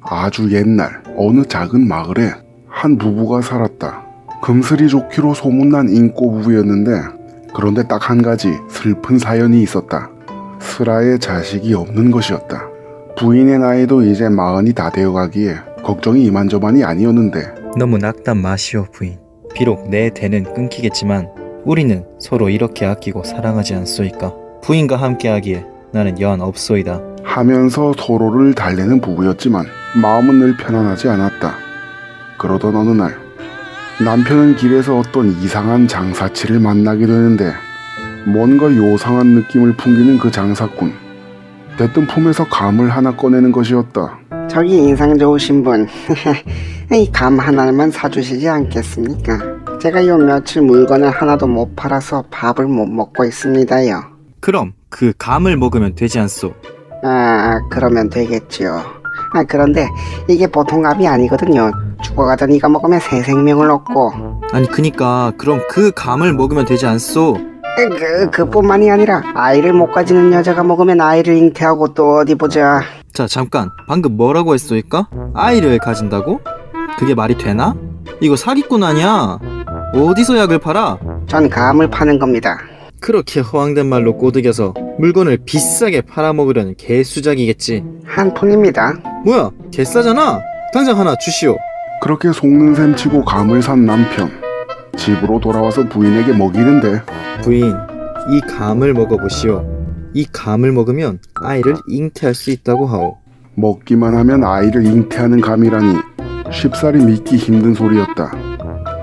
아주 옛날 어느 작은 마을에 한 부부가 살았다. 금슬이 좋기로 소문난 인꼬 부부였는데 그런데 딱 한 가지 슬픈 사연이 있었다. 슬아의 자식이 없는 것이었다. 부인의 나이도 이제 마흔이 다 되어가기에 걱정이 이만저만이 아니었는데 너무 낙담 마시오 부인. 비록 내 대는 끊기겠지만 우리는 서로 이렇게 아끼고 사랑하지 않소이까. 부인과 함께하기에 나는 여한 없소이다. 하면서 서로를 달래는 부부였지만 마음은 늘 편안하지 않았다. 그러던 어느 날 남편은 길에서 어떤 이상한 장사치를 만나게 되는데 뭔가 요상한 느낌을 풍기는 그 장사꾼. 대뜸 품에서 감을 하나 꺼내는 것이었다. 저기 인상 좋으신 분, 이 감 하나만 사주시지 않겠습니까? 제가 요 며칠 물건을 하나도 못 팔아서 밥을 못 먹고 있습니다요. 그럼 그 감을 먹으면 되지 않소. 아, 그러면 되겠지요. 아, 그런데 이게 보통 감이 아니거든요. 죽어가던 이가 먹으면 새 생명을 얻고, 아니 그니까 그럼 그 감을 먹으면 되지 않소. 그, 그뿐만이 아니라 아이를 못 가지는 여자가 먹으면 아이를 잉태하고 또 어디 보자. 자 잠깐 방금 뭐라고 했소이까? 아이를 가진다고? 그게 말이 되나? 이거 사기꾼 아니야? 어디서 약을 팔아? 전 감을 파는 겁니다. 그렇게 허황된 말로 꼬드겨서 물건을 비싸게 팔아먹으려는 개수작이겠지. 한 푼입니다. 뭐야 개싸잖아. 당장 하나 주시오. 그렇게 속는 셈 치고 감을 산 남편. 집으로 돌아와서 부인에게 먹이는데 부인, 이 감을 먹어보시오. 이 감을 먹으면 아이를 잉태할 수 있다고 하오. 먹기만 하면 아이를 잉태하는 감이라니 쉽사리 믿기 힘든 소리였다.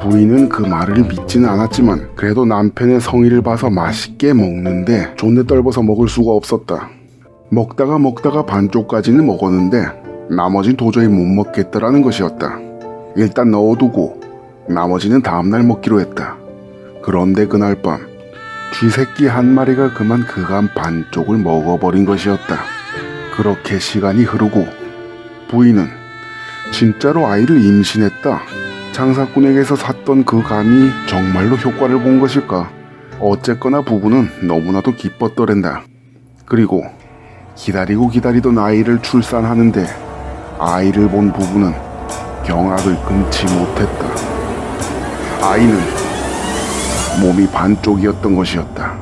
부인은 그 말을 믿지는 않았지만 그래도 남편의 성의를 봐서 맛있게 먹는데 존내 떨어서 먹을 수가 없었다. 먹다가 먹다가 반쪽까지는 먹었는데 나머진 도저히 못 먹겠다라는 것이었다. 일단 넣어두고 나머지는 다음날 먹기로 했다. 그런데 그날 밤 쥐새끼 한 마리가 그만 그감 반쪽을 먹어버린 것이었다. 그렇게 시간이 흐르고 부인은 진짜로 아이를 임신했다. 장사꾼에게서 샀던 그 감이 정말로 효과를 본 것일까? 어쨌거나 부부는 너무나도 기뻤더랜다. 그리고 기다리고 기다리던 아이를 출산하는데 아이를 본 부부는 경악을 금치 못했다. 아이는 몸이 반쪽이었던 것이었다.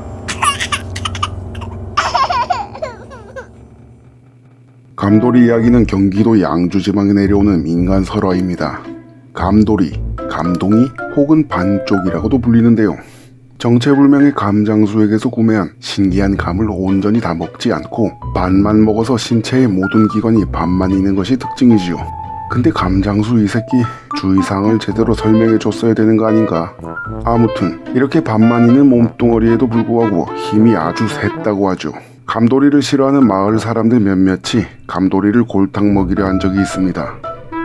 감돌이 이야기는 경기도 양주 지방에 내려오는 민간 설화입니다. 감돌이, 감동이 혹은 반쪽이라고도 불리는데요. 정체불명의 감장수에게서 구매한 신기한 감을 온전히 다 먹지 않고 반만 먹어서 신체의 모든 기관이 반만 있는 것이 특징이지요. 근데 감장수 이 새끼 주의사항을 제대로 설명해 줬어야 되는 거 아닌가? 아무튼 이렇게 반만 있는 몸뚱어리에도 불구하고 힘이 아주 셌다고 하죠. 감돌이를 싫어하는 마을 사람들 몇몇이 감돌이를 골탕 먹이려 한 적이 있습니다.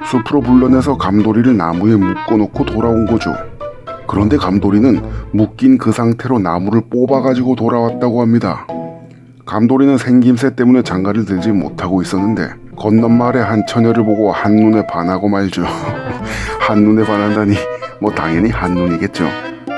숲으로 불러내서 감돌이를 나무에 묶어놓고 돌아온 거죠. 그런데 감돌이는 묶인 그 상태로 나무를 뽑아가지고 돌아왔다고 합니다. 감돌이는 생김새 때문에 장가를 들지 못하고 있었는데 건넌 마을의 한 처녀를 보고 한눈에 반하고 말죠. 한눈에 반한다니 뭐 당연히 한눈이겠죠.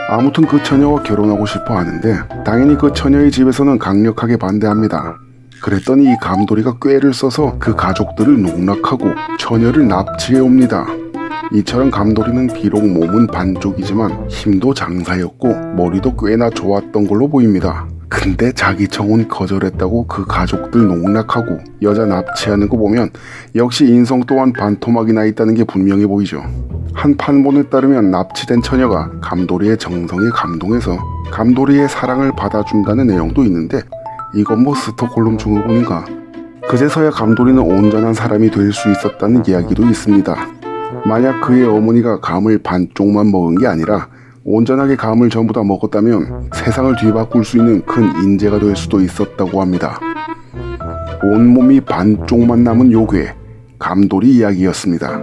아무튼 그 처녀와 결혼하고 싶어 하는데 당연히 그 처녀의 집에서는 강력하게 반대합니다. 그랬더니 이 감돌이가 꾀를 써서 그 가족들을 농락하고 처녀를 납치해 옵니다. 이처럼 감돌이는 비록 몸은 반쪽이지만 힘도 장사였고 머리도 꽤나 좋았던 걸로 보입니다. 근데 자기 청혼 거절했다고 그 가족들 농락하고 여자 납치하는 거 보면 역시 인성 또한 반토막이 나 있다는 게 분명해 보이죠. 한 판본에 따르면 납치된 처녀가 감돌이의 정성에 감동해서 감돌이의 사랑을 받아준다는 내용도 있는데 이건 뭐 스톡홀름 증후군인가? 그제서야 감돌이는 온전한 사람이 될 수 있었다는 이야기도 있습니다. 만약 그의 어머니가 감을 반쪽만 먹은 게 아니라 온전하게 감을 전부 다 먹었다면 세상을 뒤바꿀 수 있는 큰 인재가 될 수도 있었다고 합니다. 온몸이 반쪽만 남은 요괴 감돌이 이야기였습니다.